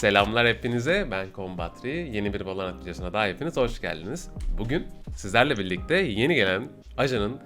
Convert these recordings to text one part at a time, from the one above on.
Selamlar hepinize. Ben Combatri. Yeni bir Valorant videosuna daha hepiniz hoş geldiniz. Bugün sizlerle birlikte yeni gelen ajanın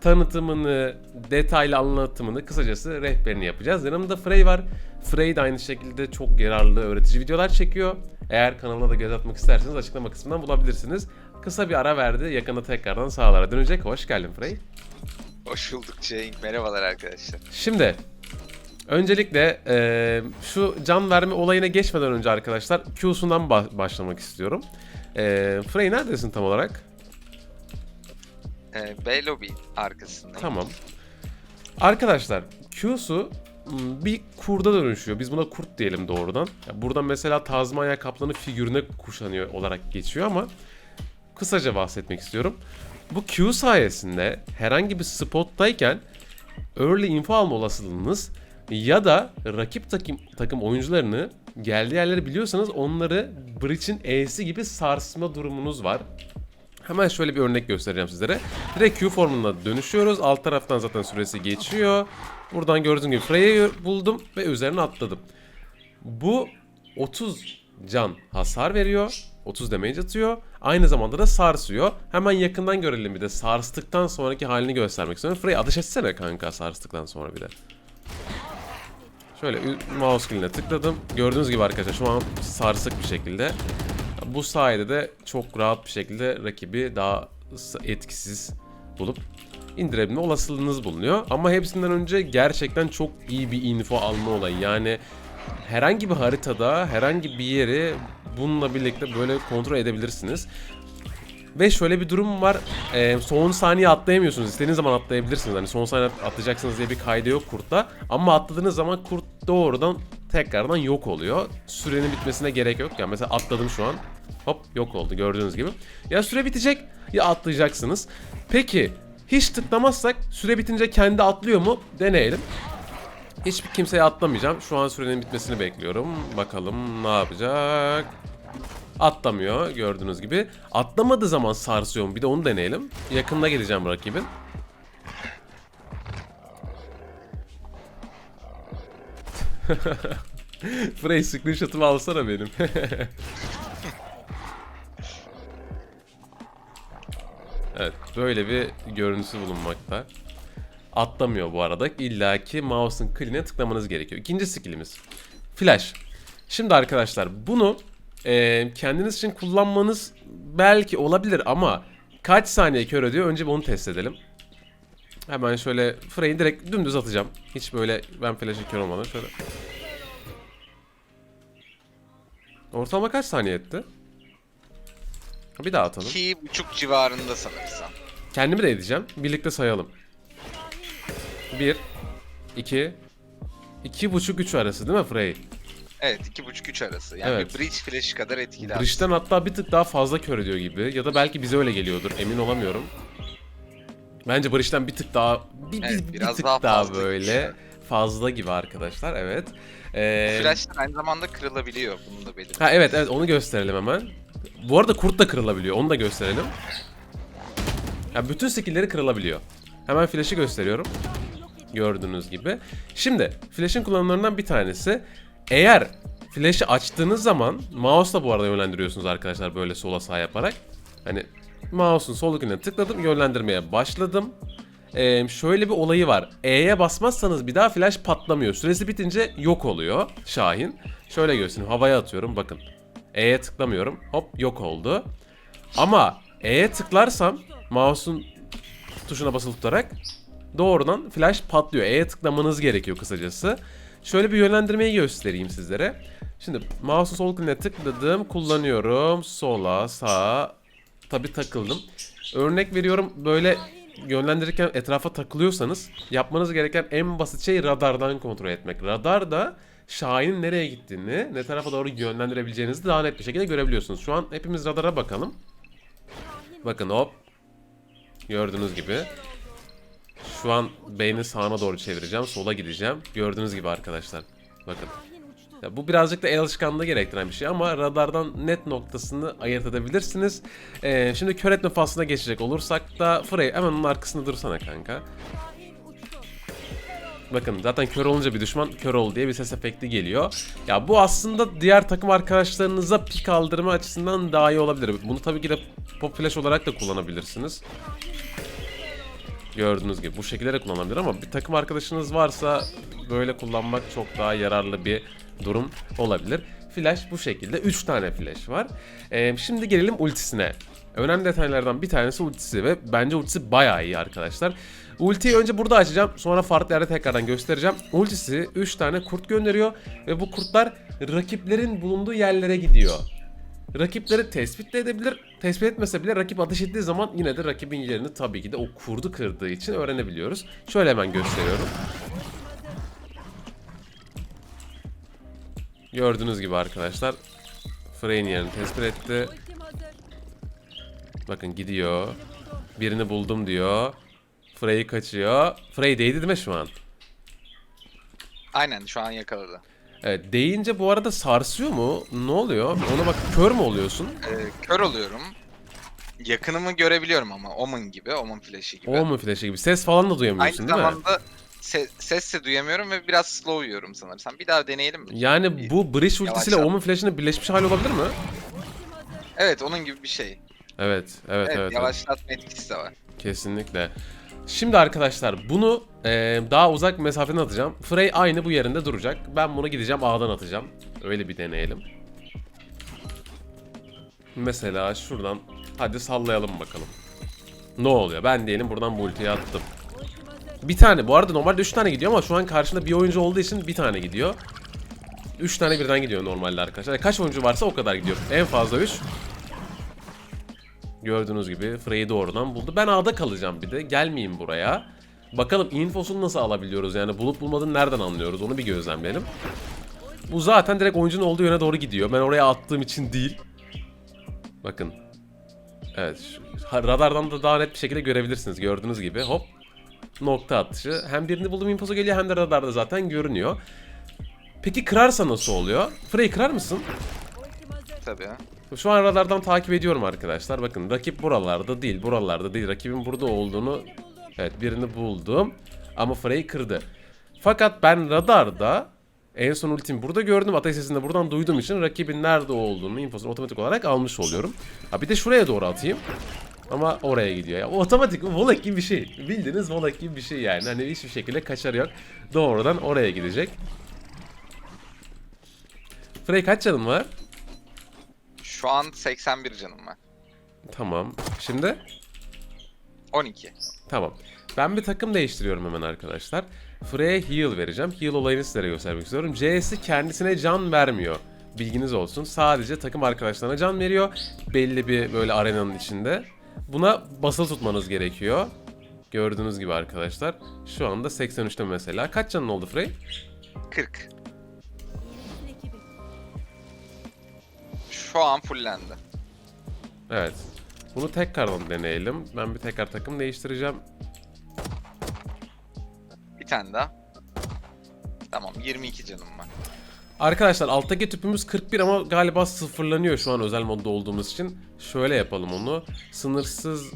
tanıtımını, detaylı anlatımını, kısacası rehberini yapacağız. Yanımda Frey var. Frey de aynı şekilde çok yararlı, öğretici videolar çekiyor. Eğer kanalına da göz atmak isterseniz açıklama kısmından bulabilirsiniz. Kısa bir ara verdi. Yakında tekrardan sahalara dönecek. Hoş geldin Frey. Hoş bulduk Cenk. Merhabalar arkadaşlar. Şimdi öncelikle eee, şu can verme olayına geçmeden önce arkadaşlar Q'sundan ba- başlamak istiyorum. Eee Frey neredesin tam olarak? Ee, B lobby arkasındayım. Tamam. Arkadaşlar Q'su bir kurda dönüşüyor. Biz buna kurt diyelim doğrudan. Ya Buradan mesela Tazmanya kaplanı figürüne kuşanıyor olarak geçiyor ama kısaca bahsetmek istiyorum. Bu Q sayesinde herhangi bir spottayken early info alma olasılığınız ya da rakip takım, takım oyuncularını geldiği yerleri biliyorsanız onları Breach'in E'si gibi sarsma durumunuz var. Hemen şöyle bir örnek göstereceğim sizlere. Direkt Q formuna dönüşüyoruz. Alt taraftan zaten süresi geçiyor. Buradan gördüğünüz gibi Freya'yı buldum ve üzerine atladım. Bu 30 can hasar veriyor. 30 damage atıyor. Aynı zamanda da sarsıyor. Hemen yakından görelim bir de sarstıktan sonraki halini göstermek istiyorum. Frey ateş etsene kanka sarstıktan sonra bir de. Şöyle mouse kill'ine tıkladım. Gördüğünüz gibi arkadaşlar şu an sarsık bir şekilde. Bu sayede de çok rahat bir şekilde rakibi daha etkisiz bulup indirebilme olasılığınız bulunuyor. Ama hepsinden önce gerçekten çok iyi bir info alma olayı. Yani herhangi bir haritada herhangi bir yeri bununla birlikte böyle kontrol edebilirsiniz. Ve şöyle bir durum var. Ee, son saniye atlayamıyorsunuz. İstediğiniz zaman atlayabilirsiniz. Hani son saniye atlayacaksınız diye bir kaydı yok kurtta. Ama atladığınız zaman kurt doğrudan tekrardan yok oluyor. Sürenin bitmesine gerek yok. Yani mesela atladım şu an. Hop yok oldu gördüğünüz gibi. Ya süre bitecek ya atlayacaksınız. Peki hiç tıklamazsak süre bitince kendi atlıyor mu? Deneyelim. Hiçbir kimseye atlamayacağım. Şu an sürenin bitmesini bekliyorum. Bakalım ne yapacak. Atlamıyor gördüğünüz gibi. Atlamadığı zaman sarsıyor mu? Bir de onu deneyelim. Yakında geleceğim rakibin. Frey screenshot'ımı alsana benim. evet böyle bir görüntüsü bulunmakta. Atlamıyor bu arada. İlla ki mouse'un kline tıklamanız gerekiyor. İkinci skillimiz. Flash. Şimdi arkadaşlar bunu e, kendiniz için kullanmanız belki olabilir ama kaç saniye kör ediyor? Önce bunu test edelim. Hemen şöyle Frey'i direkt dümdüz atacağım. Hiç böyle ben flash'e kör olmadan şöyle. Ortalama kaç saniye etti? Bir daha atalım. İki buçuk civarında sanırsam. Kendimi de edeceğim. Birlikte sayalım. 1 2 2 buçuk 3 arası değil mi Frey? Evet iki buçuk üç arası. Yani Evet. bir bridge flash kadar etkili. aslında. Bridge'den hatta bir tık daha fazla kör ediyor gibi. Ya da belki bize öyle geliyordur. Emin olamıyorum. Bence Bridge'den bir tık daha bir, bir- Evet, bir biraz tık daha daha, fazla böyle güçlü. fazla gibi arkadaşlar. Evet. Ee, Flashlar aynı zamanda kırılabiliyor. Bunu da belirtelim. Ha evet evet onu gösterelim hemen. Bu arada kurt da kırılabiliyor. Onu da gösterelim. Ya bütün skill'leri kırılabiliyor. Hemen flash'ı gösteriyorum. Gördüğünüz gibi. Şimdi flash'ın kullanımlarından bir tanesi eğer flash'ı açtığınız zaman mouse'la bu arada yönlendiriyorsunuz arkadaşlar böyle sola sağ yaparak. Hani mouse'un sol tıkına tıkladım yönlendirmeye başladım. Ee, şöyle bir olayı var. E'ye basmazsanız bir daha flash patlamıyor. Süresi bitince yok oluyor Şahin. Şöyle göstereyim. Havaya atıyorum bakın. E'ye tıklamıyorum. Hop yok oldu. Ama E'ye tıklarsam mouse'un tuşuna basılı tutarak doğrudan flash patlıyor. E'ye tıklamanız gerekiyor kısacası. Şöyle bir yönlendirmeyi göstereyim sizlere. Şimdi mouse'un sol klikine tıkladım, kullanıyorum. Sola, sağa tabi takıldım. Örnek veriyorum böyle yönlendirirken etrafa takılıyorsanız yapmanız gereken en basit şey radardan kontrol etmek. Radar da Şahin'in nereye gittiğini, ne tarafa doğru yönlendirebileceğinizi daha net bir şekilde görebiliyorsunuz. Şu an hepimiz radara bakalım. Bakın hop. Gördüğünüz gibi. Şu an beyni sağına doğru çevireceğim. Sola gideceğim. Gördüğünüz gibi arkadaşlar. Bakın. Ya bu birazcık da el alışkanlığı gerektiren bir şey ama radardan net noktasını ayırt edebilirsiniz. Ee, şimdi kör etme faslına geçecek olursak da Frey hemen onun arkasında dursana kanka. Bakın zaten kör olunca bir düşman kör ol diye bir ses efekti geliyor. Ya bu aslında diğer takım arkadaşlarınıza pik aldırma açısından daha iyi olabilir. Bunu tabii ki de pop flash olarak da kullanabilirsiniz. Gördüğünüz gibi bu şekilde de kullanılabilir ama bir takım arkadaşınız varsa böyle kullanmak çok daha yararlı bir durum olabilir. Flash bu şekilde 3 tane flash var. Ee, şimdi gelelim ultisine. Önemli detaylardan bir tanesi ultisi ve bence ultisi bayağı iyi arkadaşlar. Ultiyi önce burada açacağım sonra farklı yerde tekrardan göstereceğim. Ultisi 3 tane kurt gönderiyor ve bu kurtlar rakiplerin bulunduğu yerlere gidiyor. Rakipleri tespit de edebilir. Tespit etmese bile rakip ateş ettiği zaman yine de rakibin yerini tabii ki de o kurdu kırdığı için öğrenebiliyoruz. Şöyle hemen gösteriyorum. Gördüğünüz gibi arkadaşlar Frey'in yerini tespit etti. Bakın gidiyor. Birini buldum diyor. Frey kaçıyor. Frey değdi değil mi şu an? Aynen şu an yakaladı. Evet, değince bu arada sarsıyor mu? Ne oluyor? Ona bak kör mü oluyorsun? Ee, kör oluyorum. Yakınımı görebiliyorum ama Omen gibi, Omen flash'i gibi. O mu flash'ı gibi? Ses falan da Aynı duyamıyorsun değil mi? zamanda se- ses de duyamıyorum ve biraz slow yiyorum sanırsam. Bir daha deneyelim mi? Yani bu Bridge ultisiyle Yavaşlat. Omen flash'ının birleşmiş hali olabilir mi? Evet onun gibi bir şey. Evet, evet, Evet, evet. evet. yavaşlatma etkisi de var. Kesinlikle. Şimdi arkadaşlar bunu eee, daha uzak mesafeden atacağım. Frey aynı bu yerinde duracak. Ben bunu gideceğim A'dan atacağım. Öyle bir deneyelim. Mesela şuradan hadi sallayalım bakalım. Ne oluyor? Ben diyelim buradan bu ultiyi attım. Bir tane. Bu arada normalde 3 tane gidiyor ama şu an karşında bir oyuncu olduğu için bir tane gidiyor. 3 tane birden gidiyor normalde arkadaşlar. Kaç oyuncu varsa o kadar gidiyor. En fazla 3. Gördüğünüz gibi Frey'i doğrudan buldu. Ben A'da kalacağım bir de. Gelmeyeyim buraya. Bakalım infosunu nasıl alabiliyoruz yani bulup bulmadığını nereden anlıyoruz onu bir gözlemleyelim. Bu zaten direkt oyuncunun olduğu yöne doğru gidiyor. Ben oraya attığım için değil. Bakın. Evet. Radardan da daha net bir şekilde görebilirsiniz. Gördüğünüz gibi hop. Nokta atışı. Hem birini buldum infosu geliyor hem de radarda zaten görünüyor. Peki kırarsa nasıl oluyor? Frey kırar mısın? Tabii. Şu an radardan takip ediyorum arkadaşlar. Bakın rakip buralarda değil, buralarda değil. Rakibin burada olduğunu evet birini buldum. Ama Frey kırdı. Fakat ben radarda en son ultimi burada gördüm. Ateş sesini de buradan duyduğum için rakibin nerede olduğunu infosunu otomatik olarak almış oluyorum. Ha bir de şuraya doğru atayım. Ama oraya gidiyor. Ya, otomatik volek gibi bir şey. Bildiğiniz volek gibi bir şey yani. Hani hiçbir şekilde kaçarı yok. Doğrudan oraya gidecek. Frey kaç canın var? Şu an 81 canım var. Tamam. Şimdi 12. Tamam. Ben bir takım değiştiriyorum hemen arkadaşlar. Frey'e heal vereceğim. Heal olayını sizlere göstermek istiyorum. CS kendisine can vermiyor. Bilginiz olsun. Sadece takım arkadaşlarına can veriyor. Belli bir böyle arenanın içinde. Buna basılı tutmanız gerekiyor. Gördüğünüz gibi arkadaşlar. Şu anda 83'te mesela. Kaç canın oldu Frey? 40. Şu an fullendi. Evet. Bunu tekrardan deneyelim. Ben bir tekrar takım değiştireceğim. Bir tane daha. Tamam 22 canım var. Arkadaşlar alttaki tüpümüz 41 ama galiba sıfırlanıyor şu an özel modda olduğumuz için. Şöyle yapalım onu. Sınırsız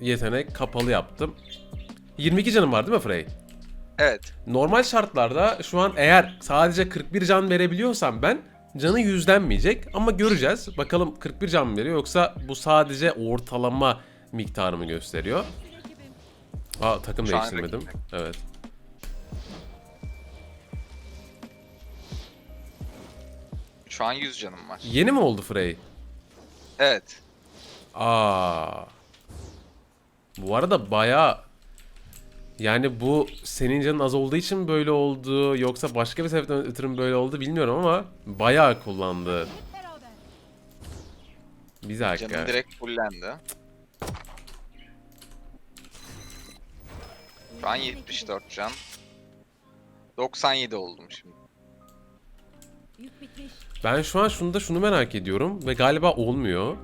yetenek kapalı yaptım. 22 canım var değil mi Frey? Evet. Normal şartlarda şu an eğer sadece 41 can verebiliyorsam ben canı yüzlenmeyecek ama göreceğiz. Bakalım 41 can mı veriyor yoksa bu sadece ortalama miktarımı gösteriyor. Aa takım Şu değiştirmedim. Evet. Şu an 100 canım var. Yeni mi oldu Frey? Evet. Aa. Bu arada baya yani bu senin canın az olduğu için böyle oldu yoksa başka bir sebepten ötürü mü böyle oldu bilmiyorum ama bayağı kullandı. Bir dakika. Canım direkt fullendi. Şu an 74 can. 97 oldum şimdi. Ben şu an şunu da şunu merak ediyorum ve galiba olmuyor.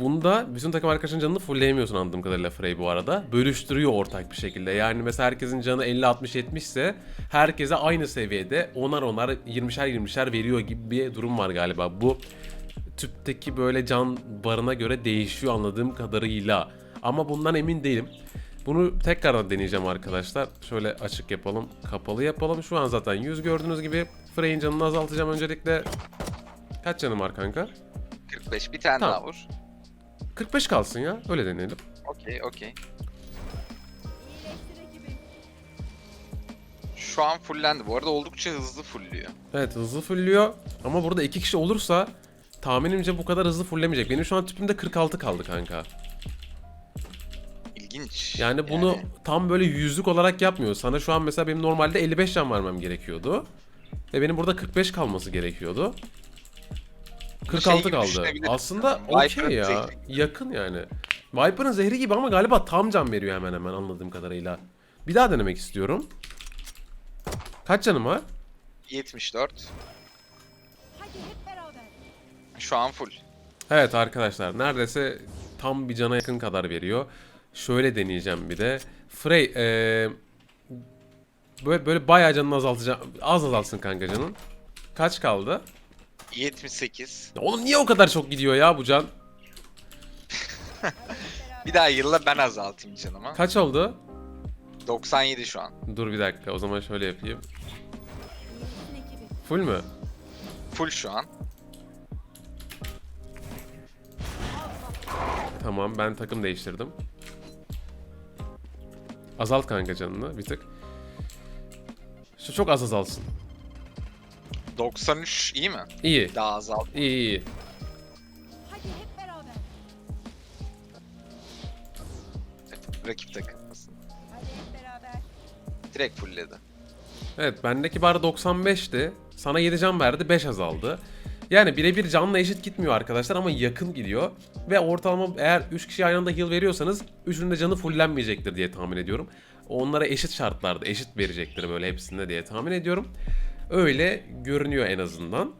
Bunda bütün takım arkadaşının canını fullleyemiyorsun anladığım kadarıyla Frey bu arada. Bölüştürüyor ortak bir şekilde. Yani mesela herkesin canı 50 60 70 ise herkese aynı seviyede onar onar 20'şer 20'şer veriyor gibi bir durum var galiba. Bu tüpteki böyle can barına göre değişiyor anladığım kadarıyla. Ama bundan emin değilim. Bunu tekrardan deneyeceğim arkadaşlar. Şöyle açık yapalım, kapalı yapalım. Şu an zaten 100 gördüğünüz gibi. Frey'in canını azaltacağım öncelikle. Kaç canım var kanka? 45 bir tane Tamam. daha vur. 45 kalsın ya. Öyle deneyelim. Okey okey. Şu an fullendi. Bu arada oldukça hızlı fullüyor. Evet hızlı fullüyor. Ama burada iki kişi olursa tahminimce bu kadar hızlı fullemeyecek. Benim şu an tüpümde 46 kaldı kanka. İlginç. Yani bunu tam böyle yüzlük olarak yapmıyor. Sana şu an mesela benim normalde 55 can vermem gerekiyordu. Ve benim burada 45 kalması gerekiyordu. 46 şey kaldı. Aslında okey ya. zehri. Yakın yani. Viper'ın zehri gibi ama galiba tam can veriyor hemen hemen anladığım kadarıyla. Bir daha denemek istiyorum. Kaç canım var? 74. Hadi hep beraber. Şu an full. Evet arkadaşlar neredeyse tam bir cana yakın kadar veriyor. Şöyle deneyeceğim bir de. Frey eee böyle, böyle bayağı canını azaltacağım. Az azalsın kanka canın. Kaç kaldı? 78. Ya Oğlum niye o kadar çok gidiyor ya bu can? Bir daha yılla ben azaltayım canımı. Kaç oldu? 97 şu an. Dur bir dakika o zaman şöyle yapayım. Full mü? Full şu an. Tamam ben takım değiştirdim. Azalt kanka canını bir tık. Şu çok az azalsın. 93 iyi mi? İyi. Daha azalt. İyi iyi. Hadi hep beraber. Rakip takılmasın. Hadi hep beraber. Direkt fullledi. Evet bendeki bar 95'ti. Sana 7 can verdi 5 azaldı. Yani birebir canla eşit gitmiyor arkadaşlar ama yakın gidiyor. Ve ortalama eğer 3 kişi aynı anda heal veriyorsanız 3'ünün de canı fullenmeyecektir diye tahmin ediyorum. Onlara eşit şartlarda eşit verecektir böyle hepsinde diye tahmin ediyorum. Öyle görünüyor en azından.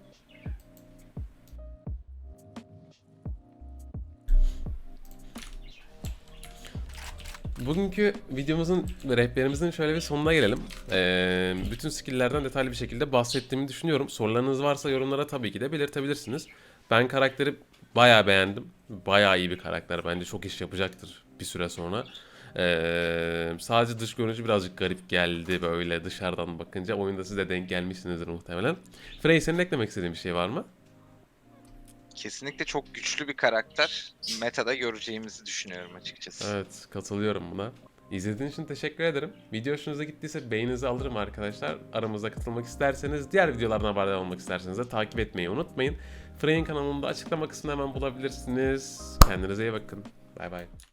Bugünkü videomuzun rehberimizin şöyle bir sonuna gelelim. Ee, bütün skill'lerden detaylı bir şekilde bahsettiğimi düşünüyorum. Sorularınız varsa yorumlara tabii ki de belirtebilirsiniz. Ben karakteri bayağı beğendim. Bayağı iyi bir karakter bence. Çok iş yapacaktır bir süre sonra. Ee, sadece dış görünüşü birazcık garip geldi böyle dışarıdan bakınca. Oyunda siz de denk gelmişsinizdir muhtemelen. Frey senin eklemek istediğin bir şey var mı? Kesinlikle çok güçlü bir karakter. Meta'da göreceğimizi düşünüyorum açıkçası. Evet katılıyorum buna. İzlediğiniz için teşekkür ederim. Video hoşunuza gittiyse beğeninizi alırım arkadaşlar. Aramıza katılmak isterseniz, diğer videolardan haberdar olmak isterseniz de takip etmeyi unutmayın. Frey'in kanalında açıklama kısmında hemen bulabilirsiniz. Kendinize iyi bakın. Bay bay.